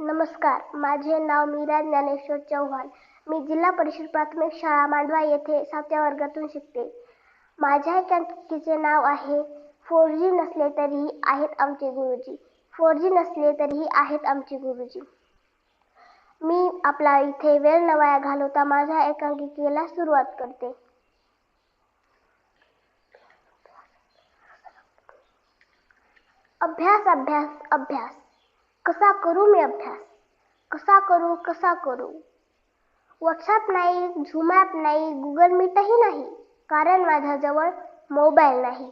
नमस्कार माझे नाव मीरा ज्ञानेश्वर चव्हाण मी जिल्हा परिषद प्राथमिक शाळा मांडवा येथे सातव्या वर्गातून शिकते. माझ्या एकांकिकेचे नाव आहे फोर जी नसले तरीही आहेत आमचे गुरुजी. फोर जी नसले तरीही आहेत आमचे गुरुजी. मी आपला इथे वेळ न वाया घालवता माझ्या एकांकिकेला सुरुवात करते. अभ्यास अभ्यास अभ्यास. कसा करू मी अभ्यास? कसा करू कसा करू? व्हॉट्सअप नाही झूम ॲप नाही गुगल मीटही नाही. कारण माझ्याजवळ मोबाईल नाही.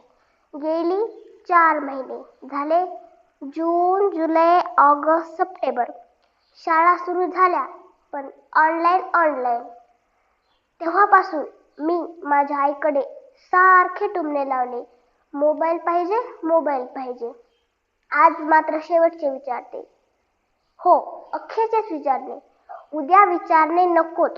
गेली चार महिने. झाले जून जुलै ऑगस्ट सप्टेंबर. शाळा सुरू झाल्या पण ऑनलाईन ऑनलाईन तेव्हापासून मी माझ्या आईकडे सारखे टुमणे लावले. मोबाईल पाहिजे मोबाईल पाहिजे. आज मात्र शेवटचे विचारते हो अखेरचेच विचारणे उद्या विचारणे नकोच.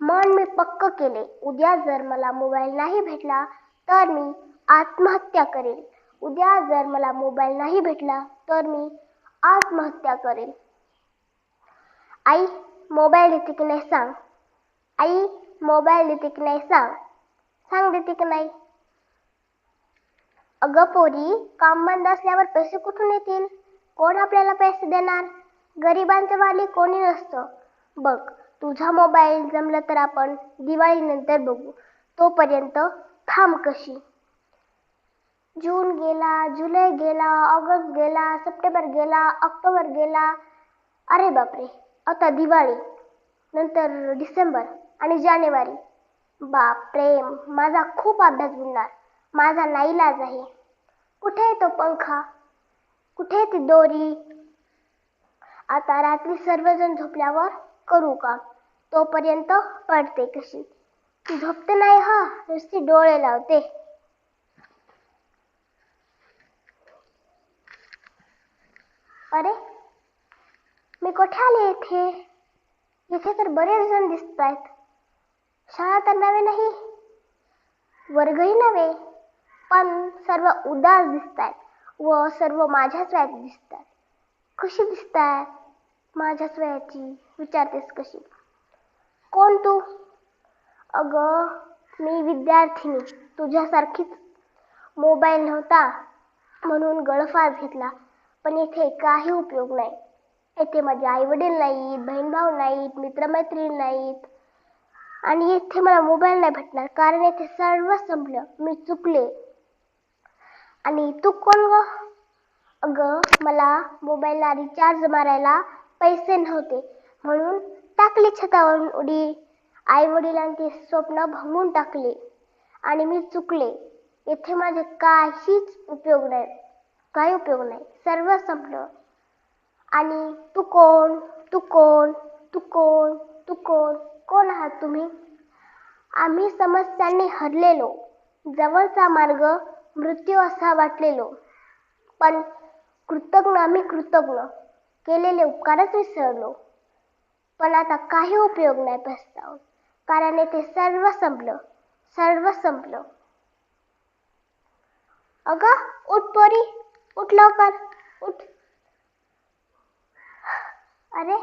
मन मी पक्क केले. उद्या जर मला मोबाईल नाही भेटला तर मी आत्महत्या करेल. उद्या जर मला मोबाईल नाही भेटला तर मी आत्महत्या करेल. आई मोबाईल देते की नाही सांग? आई मोबाईल देते की नाही सांग? सांग देते की नाही? अगं पोरी काम बंद असल्यावर पैसे कुठून येतील? कोण आपल्याला पैसे देणार? गरिबांचं वाली कोणी नसतं. बघ तुझा मोबाईल जमलं तर आपण दिवाळीनंतर बघू. तोपर्यंत थांब कशी. जून गेला जुलै गेला ऑगस्ट गेला सप्टेंबर गेला ऑक्टोबर गेला. अरे बापरे आता दिवाळी नंतर डिसेंबर आणि जानेवारी. बापरे माझा खूप अभ्यास बुडणार माझा नाईलाज आहे. कुठे आहे तो पंखा? कुठे ती दोरी? आता रात्री सर्वजण झोपल्यावर करू का? तोपर्यंत पडते कशी. ती झोपते नाही हा? नुसती डोळे लावते. अरे मी कुठे आले इथे? इथे तर बरेच जण दिसत आहेत शाळा तर नवे नाही. वर्गही नव्हे. पण सर्व उदास दिसतात व सर्व माझ्याच वयात दिसतात कशी दिसतात माझ्याच वयाची? विचारतेस कशी? कोण तू? अगं मी विद्यार्थिनी. तुझ्यासारखीच. मोबाईल नव्हता म्हणून गळफास घेतला पण इथे काही उपयोग नाही. येथे माझे आई वडील नाहीत बहीण भाऊ नाहीत मित्रमैत्रीण नाहीत. आणि इथे मला मोबाईल नाही भेटणार कारण येथे सर्व संपलं. मी चुकले. आणि तू कोण ग? अगं मला मोबाईलला रिचार्ज मारायला पैसे नव्हते. म्हणून टाकली छतावरून उडी. आई वडिलांचे स्वप्न भंगून टाकले. आणि मी चुकले. येथे माझे काहीच उपयोग नाही. काही उपयोग नाही. सर्व संपलं. आणि तू कोण? तू कोण? तू कोण? तू कोण? कोण आहात तुम्ही? आम्ही समस्यांनी हरलेलो. जवळचा मार्ग मृत्यू असा वाटलेलो. पण कृतज्ञ आम्ही कृतज्ञ. केलेले उपकारच विसरलो. पण आता काही उपयोग नाही प्रस्ताव कारण येथे सर्व संपलं. सर्व संपलं. अगं उठ पोरी. उठ लवकर. उठ. अरे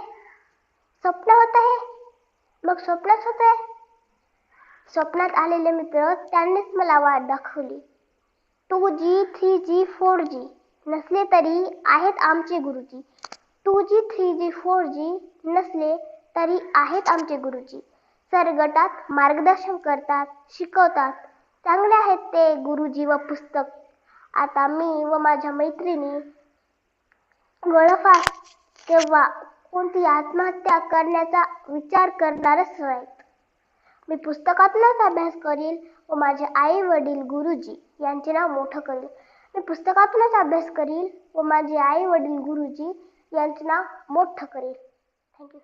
स्वप्न होत आहे. मग स्वप्नच होत आहे स्वप्नात आलेले मित्र त्यांनीच मला वाट दाखवली. Two G three G four G नसले तरी आहेत आमचे गुरुजी. Two G three G four G नसले तरी आहेत आमचे गुरुजी. सर गटात मार्गदर्शन करतात शिकवतात. चांगले आहेत ते गुरुजी व पुस्तक. आता मी व माझ्या मैत्रिणी गळफास किंवा कोणती आत्महत्या करण्याचा विचार करणारच नाहीत. मी पुस्तकातूनच अभ्यास करील व माझे आई वडील गुरुजी यांचे नाव मोठं करील. मी पुस्तकातूनच अभ्यास करील व माझे आई वडील गुरुजी यांचे नाव मोठं करील. थँक्यू